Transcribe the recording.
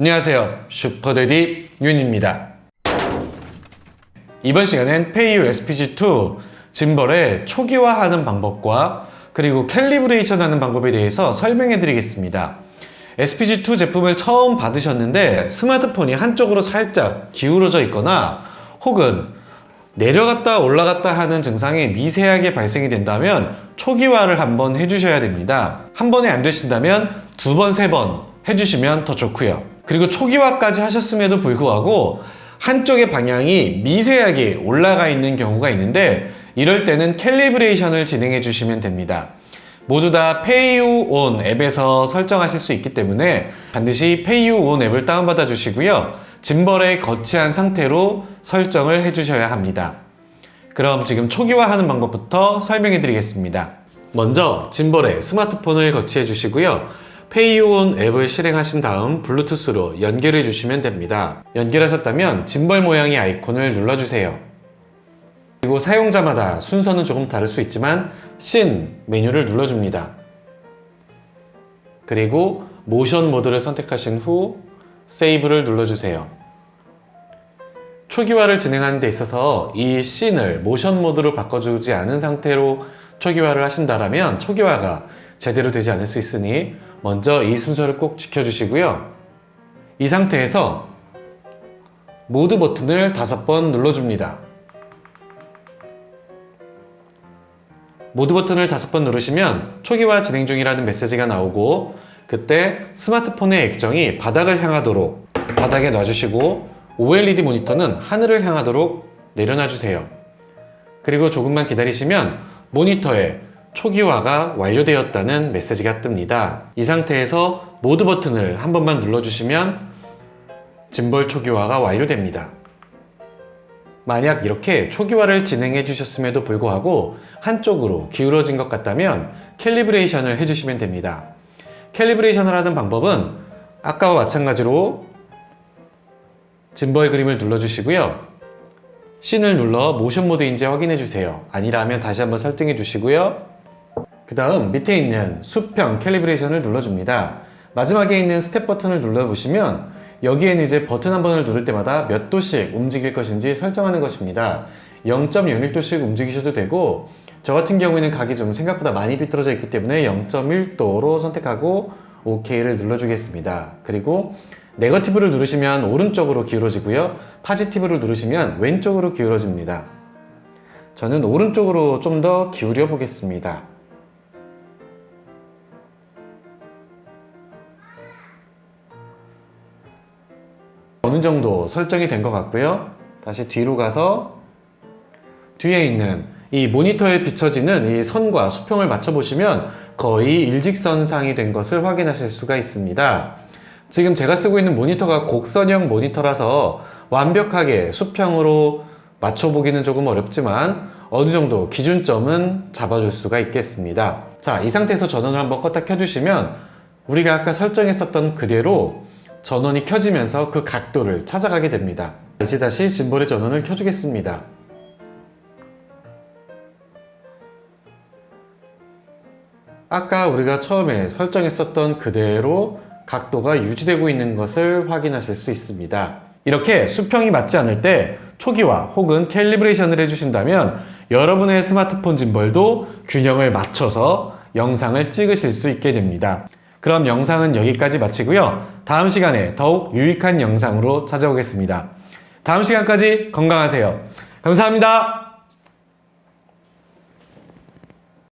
안녕하세요. 슈퍼데디 윤입니다. 이번 시간엔 페이유 SPG2 짐벌의 초기화하는 방법과 그리고 캘리브레이션 하는 방법에 대해서 설명해 드리겠습니다. SPG2 제품을 처음 받으셨는데 스마트폰이 한쪽으로 살짝 기울어져 있거나 혹은 내려갔다 올라갔다 하는 증상이 미세하게 발생이 된다면 초기화를 한번 해주셔야 됩니다. 한 번에 안 되신다면 두 번, 세 번 해주시면 더 좋고요. 그리고 초기화까지 하셨음에도 불구하고 한쪽의 방향이 미세하게 올라가 있는 경우가 있는데 이럴 때는 캘리브레이션을 진행해 주시면 됩니다. 모두 다 페이유 온 앱에서 설정하실 수 있기 때문에 반드시 페이유 온 앱을 다운받아 주시고요. 짐벌에 거치한 상태로 설정을 해 주셔야 합니다. 그럼 지금 초기화하는 방법부터 설명해 드리겠습니다. 먼저 짐벌에 스마트폰을 거치해 주시고요. 페이온 앱을 실행하신 다음 블루투스로 연결해 주시면 됩니다. 연결하셨다면 짐벌 모양의 아이콘을 눌러주세요. 그리고 사용자마다 순서는 조금 다를 수 있지만 신 메뉴를 눌러줍니다. 그리고 모션 모드를 선택하신 후 세이브를 눌러주세요. 초기화를 진행하는 데 있어서 이 씬을 모션 모드로 바꿔주지 않은 상태로 초기화를 하신다면 초기화가 제대로 되지 않을 수 있으니 먼저 이 순서를 꼭 지켜주시고요. 이 상태에서 모드 버튼을 다섯 번 눌러줍니다. 모드 버튼을 다섯 번 누르시면 초기화 진행 중이라는 메시지가 나오고 그때 스마트폰의 액정이 바닥을 향하도록 바닥에 놔주시고 OLED 모니터는 하늘을 향하도록 내려놔 주세요. 그리고 조금만 기다리시면 모니터에 초기화가 완료되었다는 메시지가 뜹니다. 이 상태에서 모드 버튼을 한 번만 눌러주시면 짐벌 초기화가 완료됩니다. 만약 이렇게 초기화를 진행해 주셨음에도 불구하고 한쪽으로 기울어진 것 같다면 캘리브레이션을 해주시면 됩니다. 캘리브레이션을 하는 방법은 아까와 마찬가지로 짐벌 그림을 눌러주시고요. 씬을 눌러 모션 모드인지 확인해 주세요. 아니라면 다시 한번 설정해 주시고요. 그 다음 밑에 있는 수평 캘리브레이션을 눌러줍니다. 마지막에 있는 스텝 버튼을 눌러보시면 여기에는 이제 버튼 한 번을 누를 때마다 몇 도씩 움직일 것인지 설정하는 것입니다. 0.01도씩 움직이셔도 되고 저 같은 경우에는 각이 좀 생각보다 많이 비뚤어져 있기 때문에 0.1도로 선택하고 OK를 눌러주겠습니다. 그리고 네거티브를 누르시면 오른쪽으로 기울어지고요. 파지티브를 누르시면 왼쪽으로 기울어집니다. 저는 오른쪽으로 좀 더 기울여 보겠습니다. 어느 정도 설정이 된 것 같고요. 다시 뒤로 가서 뒤에 있는 이 모니터에 비춰지는 이 선과 수평을 맞춰보시면 거의 일직선상이 된 것을 확인하실 수가 있습니다. 지금 제가 쓰고 있는 모니터가 곡선형 모니터라서 완벽하게 수평으로 맞춰보기는 조금 어렵지만 어느 정도 기준점은 잡아줄 수가 있겠습니다. 자, 이 상태에서 전원을 한번 껐다 켜주시면 우리가 아까 설정했었던 그대로 전원이 켜지면서 그 각도를 찾아가게 됩니다. 이제 다시 짐벌의 전원을 켜주겠습니다. 아까 우리가 처음에 설정했었던 그대로 각도가 유지되고 있는 것을 확인하실 수 있습니다. 이렇게 수평이 맞지 않을 때 초기화 혹은 캘리브레이션을 해주신다면 여러분의 스마트폰 짐벌도 균형을 맞춰서 영상을 찍으실 수 있게 됩니다. 그럼 영상은 여기까지 마치고요. 다음 시간에 더욱 유익한 영상으로 찾아오겠습니다. 다음 시간까지 건강하세요. 감사합니다.